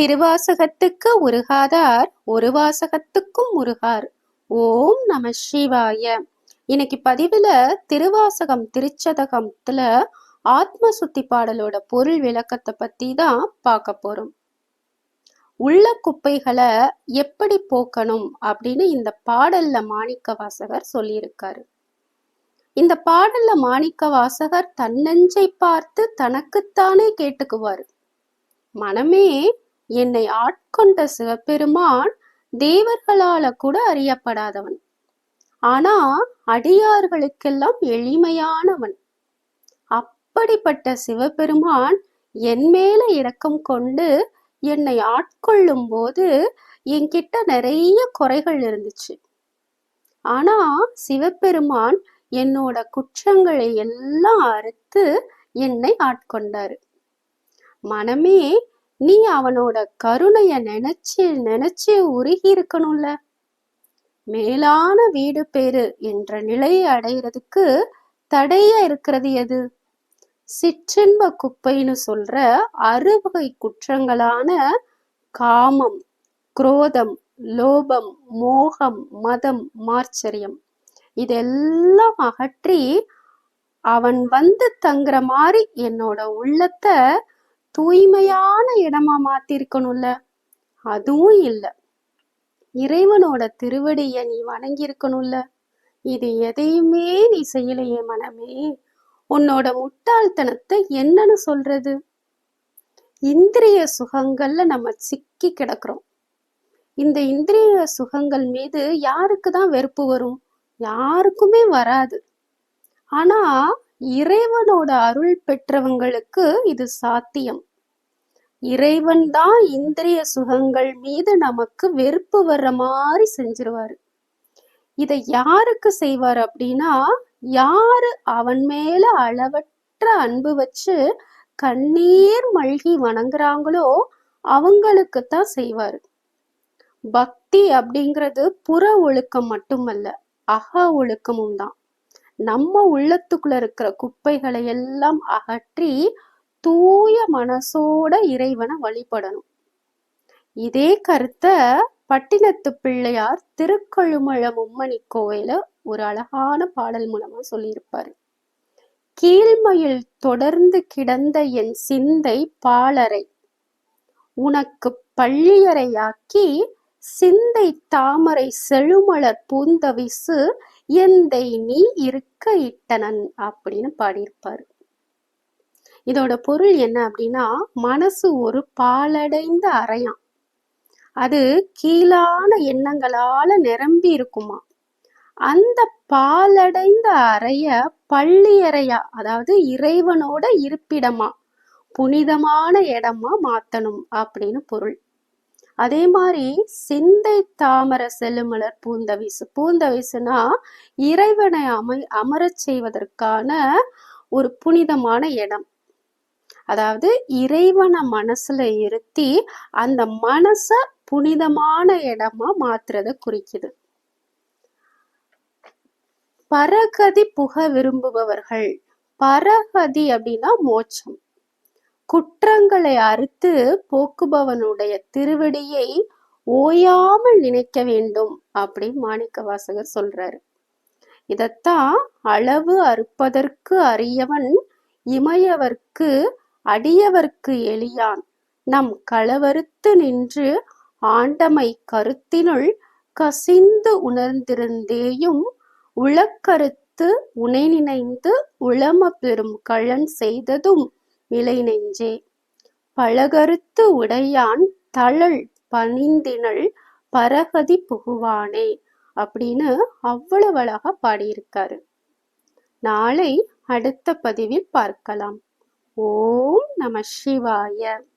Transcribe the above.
திருவாசகத்துக்கு உருகாதார் ஒரு வாசகத்துக்கும் உருகார். ஓம் நம சிவாய. இன்னைக்கு பதிவுல திருவாசகம் திருச்சதகத்துல ஆத்ம சுத்தி பாடலோட பொருள் விளக்கத்தை பத்தி தான் பார்க்க போறோம். உள்ள குப்பைகளை எப்படி போக்கணும் அப்படின்னு இந்த பாடல்ல மாணிக்க வாசகர் சொல்லியிருக்காரு. இந்த பாடல்ல மாணிக்க வாசகர் தன்னெஞ்சை பார்த்து தனக்குத்தானே கேட்டுக்குவாரு. மனமே என்னை ஆட்கொண்ட சிவபெருமான் தேவர்களால கூட அறியப்படாதவன். ஆனா அடியார்களுக்கெல்லாம் எளிமையானவன். அப்படிப்பட்ட சிவபெருமான் என் மேல இரக்கம் கொண்டு என்னை ஆட்கொள்ளும் போது என்கிட்ட நிறைய குறைகள் இருந்துச்சு. ஆனா சிவபெருமான் என்னோட குற்றங்களை எல்லாம் அறுத்து என்னை ஆட்கொண்டாரு. மனமே நீ அவனோட கருணைய நினைச்சு நினைச்சு உருகி இருக்கணும்ல மேலான வீடு பேரு என்ற நிலையை அடையிறதுக்கு தடையா இருக்கிறது எது? சிற்றின்ப குப்பைன்னு சொல்ற அறுவகை குற்றங்களான காமம் குரோதம் லோபம் மோகம் மதம் மார்ச்சரியம். இதெல்லாம் அகற்றி அவன் வந்து தங்குற மாதிரி என்னோட உள்ளத்தை தூய்மையான இடமா மாத்திருக்கணும்ல? அதுவும் இல்லை. இறைவனோட திருவடிய நீ வணங்கியிருக்கணும்ல? இது எதையுமே நீ செய்யலையே மனமே. உன்னோட முட்டாள்தனத்தை என்னன்னு சொல்றது? இந்திரிய சுகங்கள்ல நம்ம சிக்கி கிடக்குறோம். இந்த இந்திரிய சுகங்கள் மீது யாருக்கு தான் வெறுப்பு வரும்? யாருக்குமே வராது. ஆனா இறைவனோட அருள் பெற்றவங்களுக்கு இது சாத்தியம். இறைவன் தான் இந்திரிய சுகங்கள் மீது நமக்கு வெறுப்பு வர்ற மாதிரி செஞ்சிருவாரு. இதை யாருக்கு செய்வார் அப்படின்னா யாரு அவன் மேல அளவற்ற அன்பு வச்சு கண்ணீர் மல்கி வணங்குறாங்களோ அவங்களுக்கு தான் செய்வாரு. பக்தி அப்படிங்கிறது புற ஒழுக்கம் மட்டுமல்ல அக ஒழுக்கமும் தான். நம்ம உள்ளத்துக்குள்ள இருக்கிற குப்பைகளை எல்லாம் அகற்றி தூய மனசோட இறைவனை வழிபடணும். இதே கருத்தை பட்டினத்து பிள்ளையார் திருக்கழுமழ மும்மணி கோவில ஒரு அழகான பாடல் மூலமா சொல்லியிருப்பாரு. கீழ்மையில் தொடர்ந்து கிடந்த என் சிந்தை பாலரை உனக்கு பள்ளியறையாக்கி சிந்தை தாமரை செழுமலர் பூந்தவிசு எந்தை நீ இருக்க இட்டனன் அப்படின்னு பாடியிருப்பாரு. இதோட பொருள் என்ன அப்படின்னா மனசு ஒரு பாலடைந்த அறையாம். அது கீழான எண்ணங்களால நிரம்பி இருக்குமா? அந்த பாலடைந்த அறைய பள்ளியறையா அதாவது இறைவனோட இருப்பிடமா புனிதமான இடமா மாத்தணும் அப்படின்னு பொருள். அதே மாதிரி சிந்தை தாமர செல்லுமலர் பூந்தவிசு பூந்தவிசுனா இறைவனை அமை அமரச் செய்வதற்கான ஒரு புனிதமான இடம். அதாவது இறைவனை மனசுல இருத்தி அந்த மனச புனிதமான இடமா மாத்துறத குறிக்குது. பரகதி புக விரும்புபவர்கள் பரகதி அப்படின்னா மோட்சம். குற்றங்களை அறுத்து போக்குபவனுடைய திருவடியை ஓயாமல் நினைக்க வேண்டும் அப்படி மாணிக்க வாசகர் சொல்றாரு. இதத்தான் அளவு அறுப்பதற்கு அறியவன் இமையவர்க்கு அடியவர்க்கு எளியான். நம் களவறுத்து நின்று ஆண்டமை கருத்தினுள் கசிந்து உணர்ந்திருந்தேயும் உளக்கருத்து உனை நினைந்து உளம பெறும் கழன் செய்ததும் விளை நெஞ்சே. பழகருத்து உடையான் தழல் பணிந்தினள் பரகதி புகுவானே அப்படின்னு அவ்வளவு அழகா பாடியிருக்காரு. நாளை அடுத்த பதிவில் பார்க்கலாம். ஓம் நம சிவாய.